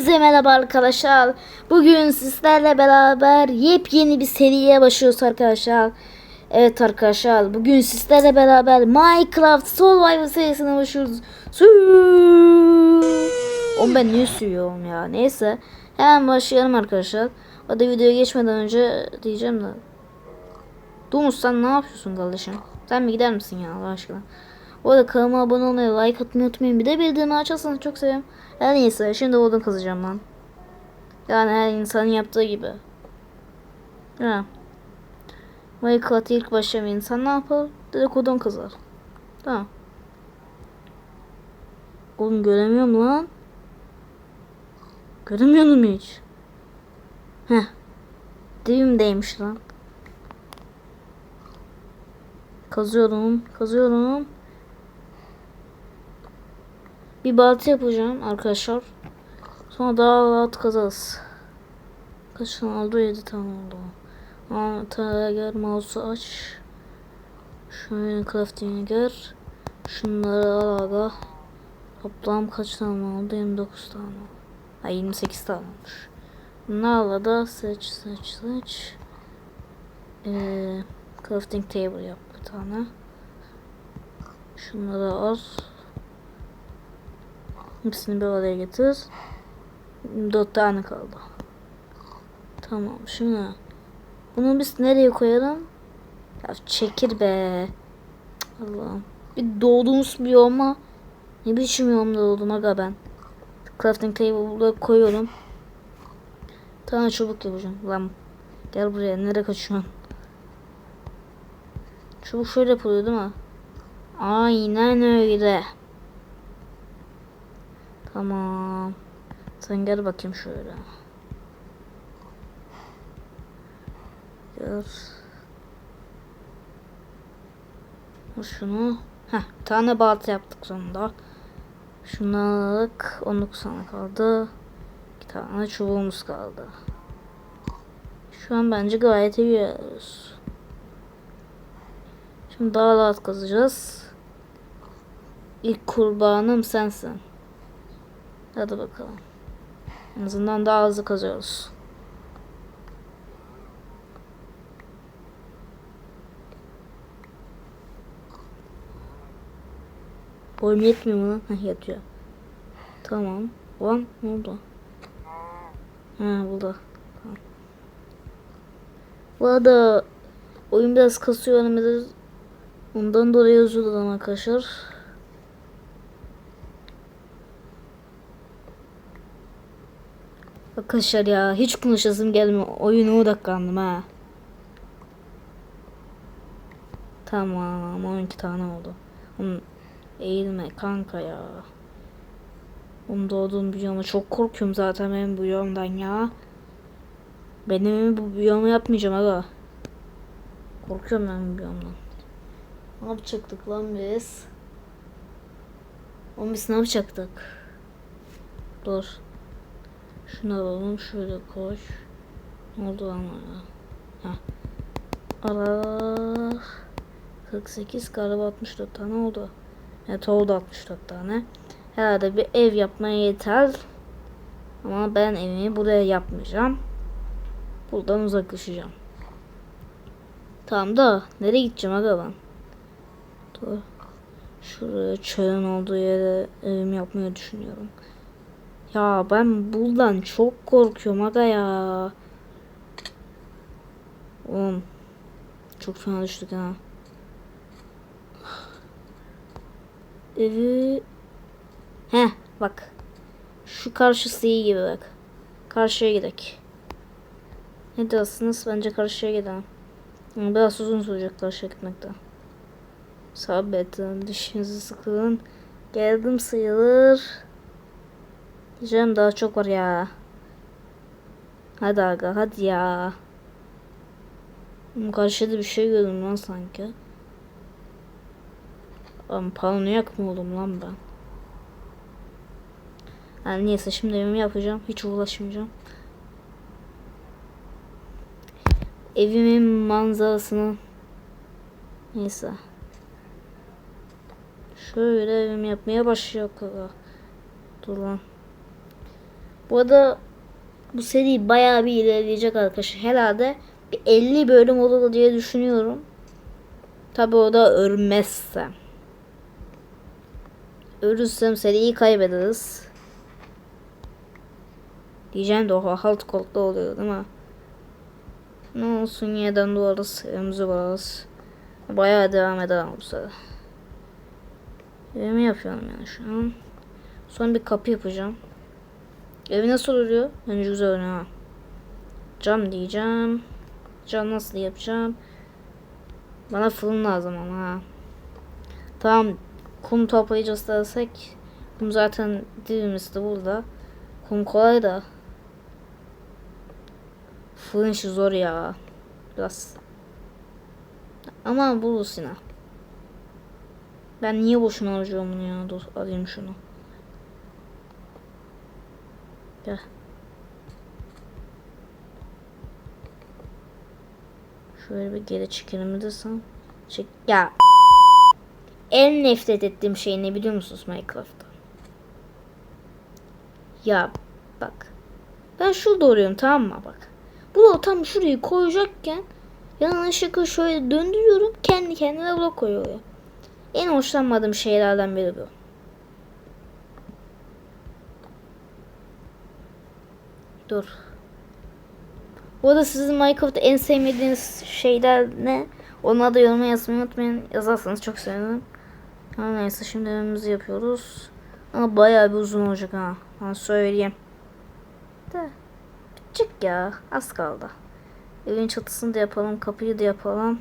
Hepinize merhaba arkadaşlar. Bugün sizlerle beraber yepyeni bir seriye başlıyoruz arkadaşlar. Evet arkadaşlar bugün sizlerle beraber Minecraft Survival serisine başlıyoruz. Oğlum ben niye suyuyorum ya? Neyse. Hemen başlayalım arkadaşlar. Hadi videoya geçmeden önce diyeceğim de. Dumus sen ne yapıyorsun kardeşim? Sen mi gider misin ya Allah aşkına? Bu arada kanalıma abone olmayı, like atmayı unutmayın. Bir de bildiğimi açarsanız çok severim. Her neyse şimdi odun kazacağım ben. Yani her insanın yaptığı gibi. Ha. Minecraft ilk başlamayan insan ne yapar? Direkt odun kazar. Tamam. Oğlum göremiyorum lan. Göremiyordum hiç. Heh. Dibimdeymiş lan. Kazıyorum, kazıyorum. Bir balta yapacağım arkadaşlar. Sonra daha rahat kazarız. Kaç tane oldu? 7 tane oldu. Tane gel mouse'u aç. Şöyle crafting'e gel. Şunları al aga. Toplam kaç tane oldu? 29 tane. Ha 28 tane olmuş. Bunlarla da seç seç seç. Ee, crafting table yap bir tane. Şunları al. Hepsini bir araya getir. Dört tane kaldı. Tamam şimdi bunu biz nereye koyalım? Ya çekir be. Allah'ım. Bir doğduğumuz bir yolma. Ne biçim yolda doğdum aga ben. Crafting table burada koyuyorum. Tane çubuk yapacağım. Lan gel buraya nereye kaçıyorsun? Çubuk şöyle yapılıyor değil mi? Aynen öyle. Tamam. Sen gel bakayım şöyle. Gel. Şunu. Heh, tane balta yaptık sonunda. Şunu aldık. 19 tane kaldı. İki tane çubuğumuz kaldı. Şu an bence gayet iyi yiyoruz. Şimdi daha rahat kazacağız. İlk kurbanım sensin. Hadi bakalım. En azından daha hızlı kazıyoruz. Boyum yetmiyor mu lan? Heh, yatıyor. Tamam. Lan ne oldu? Ha burada. Tamam. Bu arada oyun biraz kasıyor. biraz Ondan dolayı özür dilerim arkadaşlar. Arkadaşlar ya hiç konuşasım gelmiyor. Oyuna odaklandım ha. Tamam 12 tane oldu. Oğlum, eğilme kanka ya. Oğlum doğduğum biyoma çok korkuyorum zaten ben bu biyomdan ya. Benim bu biyomu yapmayacağım aga. Korkuyorum ben bu biyomdan. Ne yapacaktık lan biz? Oğlum biz ne yapacaktık? Dur. Şunu alalım şöyle koş. Ne oldu lan? Heh. Ara 48 galiba 64 tane oldu. Evet oldu 64 tane. Herhalde bir ev yapmaya yeter. Ama ben evimi buraya yapmayacağım. Buradan uzaklaşacağım. Tamam da nereye gideceğim aga ben? Dur. Şuraya çölün olduğu yere evimi yapmayı düşünüyorum. Ya ben buradan çok korkuyorum aga ya. Oğlum. Çok fena düştük ha. Evi. He bak. Şu karşısı iyi gibi bak. Karşıya gidelim. Ne diyorsunuz? Bence karşıya gidelim. Biraz uzun sürecek karşıya gitmekten. Sabredin, dişinizi sıkın. Geldim sayılır. Diyeceğim daha çok var ya. Hadi aga hadi ya. Karşıda bir şey gördüm lan sanki. Lan paranoyak mı oldum lan ben? Yani neyse şimdi evimi yapacağım. Hiç uğraşmayacağım. Evimin manzarasını neyse. Şöyle evimi yapmaya başlıyor. Dur lan. Bu arada bu seri bayağı bir ilerleyecek arkadaşlar. Herhalde bir 50 bölüm olur diye düşünüyorum. Tabi o da ölmezsem. Ölürsem seriyi kaybederiz. Diyeceğim de o halt kolda oluyor değil mi? Ne olsun yeniden doğarız. Evimize varız. Bayağı devam eder bu sefer. Evimi yapıyorum yani şu an. Sonra bir kapı yapacağım. Evi nasıl oluyor? Bence güzel oluyor ha. Cam diyeceğim. Cam nasıl yapacağım? Bana fırın lazım ama ha. Tamam. Kum toplayacağız dersek. Kum zaten dibimizde burada. Kum kolay da. Fırın işi zor ya. Biraz. Ama buluruz yine. Ben niye boşuna harcıyorum bunu ya? Dur alayım şunu. Gel. Şöyle bir geri çekelim desem. Çek. Ya. En nefret ettiğim şey ne biliyor musunuz Minecraft'ta? Ya bak. Ben şurada oluyorum tamam mı bak. Bu tam şurayı koyacakken yanlışlıkla şöyle döndürüyorum. Kendi kendine blok koyuyor. En hoşlanmadığım şeylerden biri bu. Dur. Bu arada sizin Minecraft'ta en sevmediğiniz şeyler ne? Onları da yoruma yazmayı unutmayın. Yazarsanız çok sevinirim. Ha, neyse şimdi evimizi yapıyoruz. Ama bayağı bir uzun olacak ha. Ben söyleyeyim. De. Bitecek ya. Az kaldı. Evin çatısını da yapalım. Kapıyı da yapalım.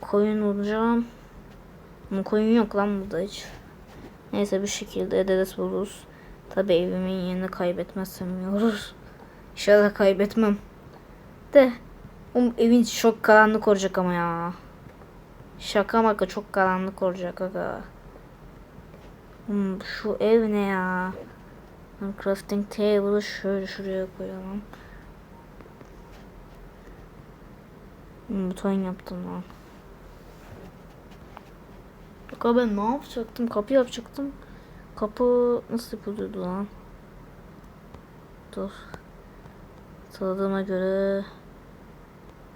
Koyun olacağım. Ama koyun yok lan burada hiç. Neyse bir şekilde ederiz buluruz. Tabi evimin yerini kaybetmezsem olur. İnşallah kaybetmem. De. O evin çok karanlık olacak ama ya. Şaka maka çok karanlık olacak aga. Hmm, şu ev ne ya? Crafting table'ı şöyle şuraya koyalım. Buton yaptım lan. Bak ben ne yapacaktım? Kapı yapacaktım. Kapı nasıl yapılıyordu lan? Dur. Tanıdığıma göre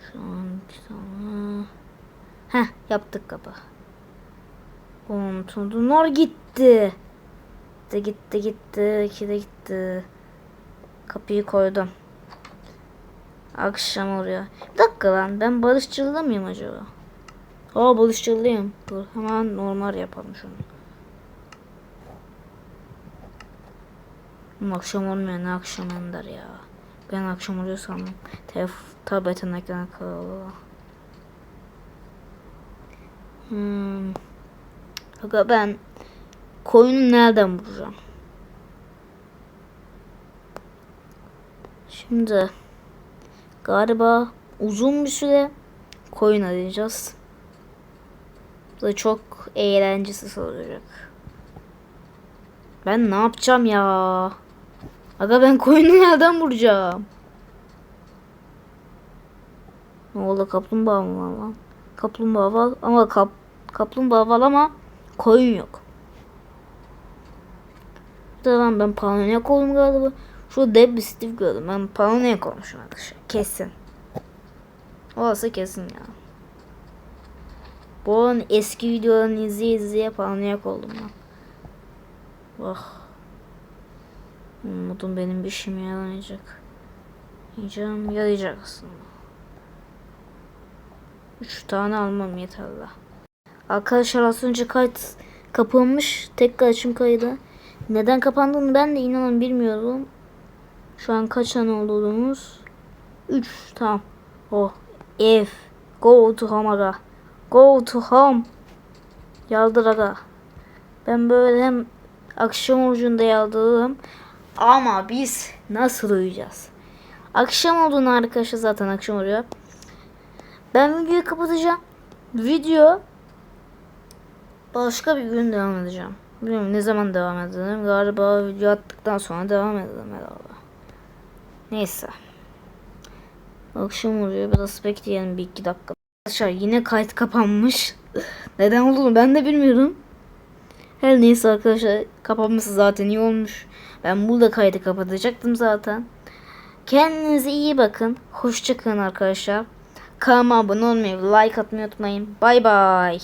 şu an tane Heh yaptık kapı. Unutuldular gitti. Gitti gitti gitti. İki de gitti. Kapıyı koydum. Akşam oluyor. Bir dakika lan ben barışçılda mıyım acaba? Aa barışçıllıyım. Dur hemen normal yapalım şunu. Akşam olmuyor ne akşam ya. Ben akşam oluyor. Telef tabletin ekranı kapalı. Hmm. Aga ben koyunu nereden bulacağım? Şimdi galiba uzun bir süre koyun arayacağız. Bu da çok eğlencesiz olacak. Ben ne yapacağım ya? Aga ben koyunu nereden bulacağım? Ne oldu kaplumbağa mı var lan? Kaplumbağa var ama kap, kaplumbağa var ama koyun yok. Tamam ben paranoyak oldum galiba. Şu dev bir Steve gördüm. Ben paranoyak olmuşum arkadaşlar. Kesin. Orası kesin ya. Bu eski videolarını izleye izleye paranoyak oldum ben. Oh. Umudum benim bir işime yarayacak. Yiyeceğim yarayacak aslında. Üç tane almam yeterli. Arkadaşlar az önce kayıt kapanmış. Tekrar açım kaydı. Neden kapandığını ben de inanın bilmiyorum. Şu an kaç tane olduğumuz? 3 tamam. Oh ev. Go to home aga. Go to home. Yaldır aga. Ben böyle hem akşam ucunda yaldırırım. Ama biz nasıl uyuyacağız? Akşam olduğunu arkadaşlar zaten akşam oluyor. Ben videoyu kapatacağım. Video başka bir gün devam edeceğim. Bilmiyorum ne zaman devam edeceğim. Galiba video attıktan sonra devam edelim herhalde. Neyse. Akşam oluyor. Biraz bekleyelim bir iki dakika. Arkadaşlar yine kayıt kapanmış. Neden olduğunu ben de bilmiyorum. Her neyse arkadaşlar kapanması zaten iyi olmuş. Ben burada kaydı kapatacaktım zaten. Kendinize iyi bakın. Hoşçakalın arkadaşlar. Kanalıma abone olmayı, like atmayı unutmayın. Bay bay.